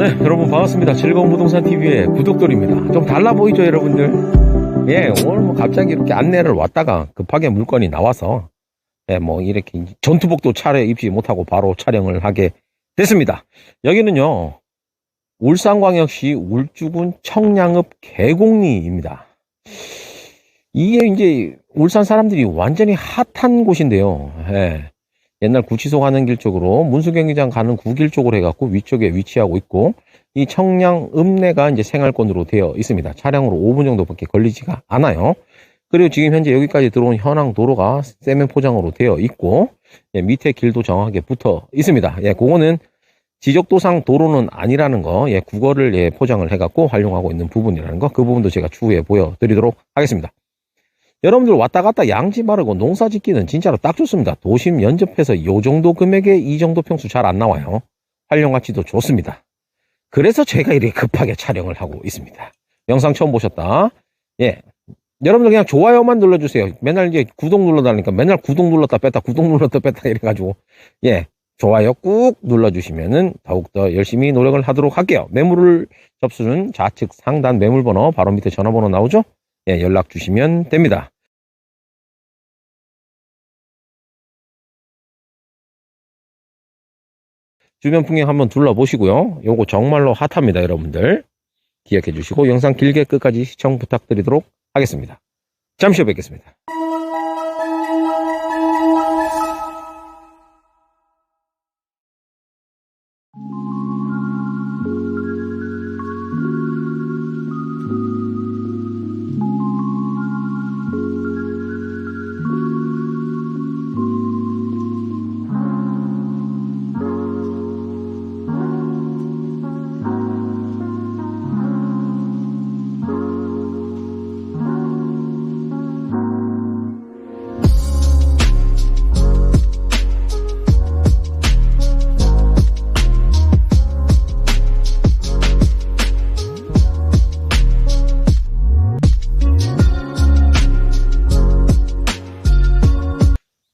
네, 여러분 반갑습니다. 즐거운 부동산 TV의 구독돌입니다. 좀 달라 보이죠, 여러분들? 예, 오늘 뭐 갑자기 이렇게 안내를 왔다가 급하게 물건이 나와서 예, 뭐 이렇게 전투복도 차례 입지 못하고 바로 촬영을 하게 됐습니다. 여기는요, 울산광역시 울주군 청량읍 계곡리입니다. 이게 이제 울산 사람들이 완전히 핫한 곳인데요. 예. 옛날 구치소 가는 길 쪽으로 문수경기장 가는 구길 쪽으로 해갖고 위쪽에 위치하고 있고 이 청량 읍내가 이제 생활권으로 되어 있습니다. 차량으로 5분 정도밖에 걸리지가 않아요. 그리고 지금 현재 여기까지 들어온 현황 도로가 세면 포장으로 되어 있고 예, 밑에 길도 정확하게 붙어 있습니다. 예, 그거는 지적도상 도로는 아니라는 거, 예, 국어를 예, 포장을 해갖고 활용하고 있는 부분이라는 거, 그 부분도 제가 추후에 보여드리도록 하겠습니다. 여러분들 왔다 갔다 양지 바르고 농사 짓기는 진짜로 딱 좋습니다. 도심 연접해서 요 정도 금액에 이 정도 평수 잘 안 나와요. 활용 가치도 좋습니다. 그래서 제가 이렇게 급하게 촬영을 하고 있습니다. 영상 처음 보셨다. 예. 여러분들 그냥 좋아요만 눌러주세요. 맨날 이제 구독 눌러달라니까 맨날 구독 눌렀다 뺐다 구독 눌렀다 뺐다 이래가지고 예. 좋아요 꾹 눌러주시면은 더욱더 열심히 노력을 하도록 할게요. 매물을 접수는 좌측 상단 매물번호 바로 밑에 전화번호 나오죠? 예, 연락 주시면 됩니다. 주변 풍경 한번 둘러보시고요. 요거 정말로 핫합니다, 여러분들. 기억해 주시고 영상 길게 끝까지 시청 부탁드리도록 하겠습니다. 잠시 후에 뵙겠습니다.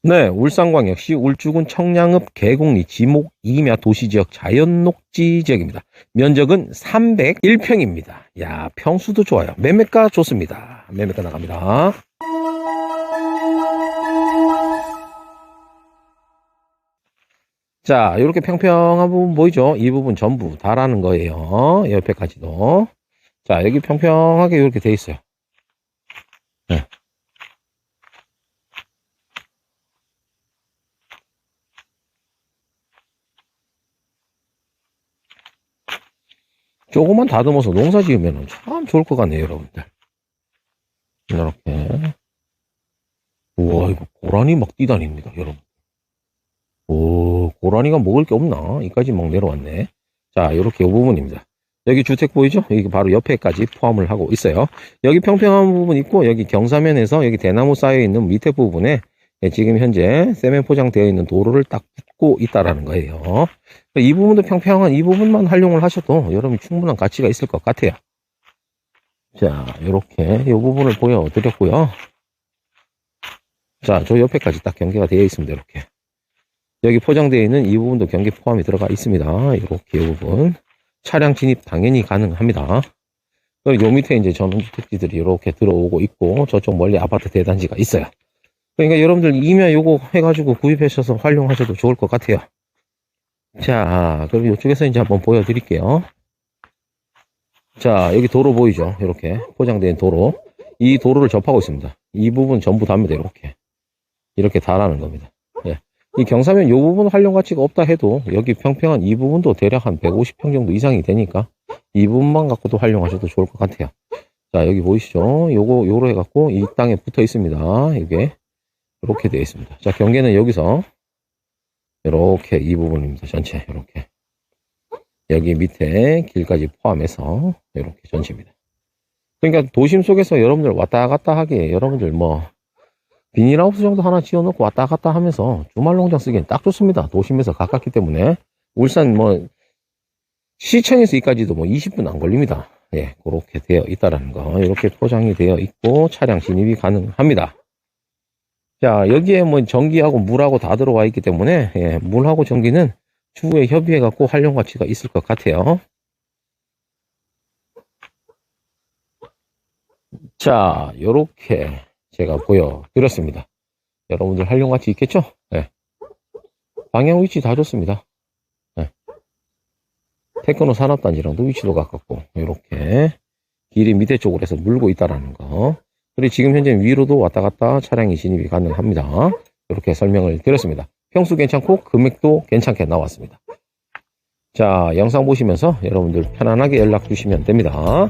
네, 울산광 역시 울주군 청량읍 계곡리 지목 2며 도시지역 자연녹지 지역입니다. 면적은 301평입니다. 야, 평수도 좋아요. 매매가 좋습니다. 매매가 나갑니다. 자, 이렇게 평평한 부분 보이죠? 이 부분 전부 다라는 거예요. 옆에까지도. 자, 여기 평평하게 이렇게 돼 있어요. 네. 조금만 다듬어서 농사 지으면 참 좋을 것 같네요, 여러분들. 이렇게. 우와, 이거 고라니 막 뛰다닙니다, 여러분. 오, 고라니가 먹을 게 없나? 이까지 막 내려왔네. 자, 이렇게 이 부분입니다. 여기 주택 보이죠? 여기 바로 옆에까지 포함을 하고 있어요. 여기 평평한 부분 있고, 여기 경사면에서 여기 대나무 쌓여 있는 밑에 부분에 예, 지금 현재 세면 포장되어 있는 도로를 딱 붙고 있다라는 거예요. 이 부분도 평평한 이 부분만 활용을 하셔도 여러분이 충분한 가치가 있을 것 같아요. 자, 이렇게 이 부분을 보여드렸고요. 자, 저 옆에까지 딱 경계가 되어 있습니다. 이렇게. 여기 포장되어 있는 이 부분도 경계 포함이 들어가 있습니다. 이렇게 이 부분. 차량 진입 당연히 가능합니다. 그리고 요 밑에 이제 전원주택지들이 이렇게 들어오고 있고 저쪽 멀리 아파트 대단지가 있어요. 그러니까 여러분들 이면 요거 해가지고 구입하셔서 활용하셔도 좋을 것 같아요. 자, 그럼 이쪽에서 이제 한번 보여드릴게요. 자, 여기 도로 보이죠? 이렇게 포장된 도로. 이 도로를 접하고 있습니다. 이 부분 전부 답니다. 이렇게. 이렇게 다라는 겁니다. 예. 이 경사면 이 부분 활용 가치가 없다 해도 여기 평평한 이 부분도 대략 한 150평 정도 이상이 되니까 이 부분만 갖고도 활용하셔도 좋을 것 같아요. 자, 여기 보이시죠? 요거, 요로 해갖고 이 땅에 붙어 있습니다. 이게. 이렇게 되어 있습니다. 자, 경계는 여기서 이렇게 이 부분입니다. 전체 이렇게 여기 밑에 길까지 포함해서 이렇게 전체입니다. 그러니까 도심 속에서 여러분들 왔다 갔다 하기에 여러분들 뭐 비닐하우스 정도 하나 지어놓고 왔다 갔다 하면서 주말 농장 쓰기엔 딱 좋습니다. 도심에서 가깝기 때문에 울산 뭐 시청에서 이까지도 뭐 20분 안 걸립니다. 예, 그렇게 되어 있다라는 거 이렇게 포장이 되어 있고 차량 진입이 가능합니다. 자 여기에 뭐 전기하고 물하고 다 들어와 있기 때문에 예, 물하고 전기는 추후에 협의해 갖고 활용 가치가 있을 것 같아요. 자 요렇게 제가 보여드렸습니다. 여러분들 활용 가치 있겠죠? 예. 방향 위치 다 좋습니다. 예. 테크노 산업단지랑도 위치도 가깝고 이렇게 길이 밑에 쪽으로 해서 물고 있다라는 거. 그리고 지금 현재 위로도 왔다 갔다 차량이 진입이 가능합니다. 이렇게 설명을 드렸습니다. 평수 괜찮고 금액도 괜찮게 나왔습니다. 자, 영상 보시면서 여러분들 편안하게 연락 주시면 됩니다.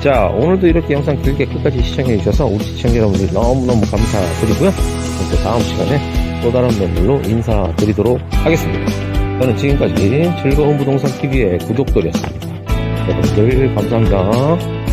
자, 오늘도 이렇게 영상 길게 끝까지 시청해 주셔서 우리 시청자 여러분들 너무너무 감사드리고요. 또 다음 시간에 또 다른 멤버로 인사드리도록 하겠습니다. 저는 지금까지 즐거운 부동산 TV의 구독돌이었습니다. 여러분들 감사합니다.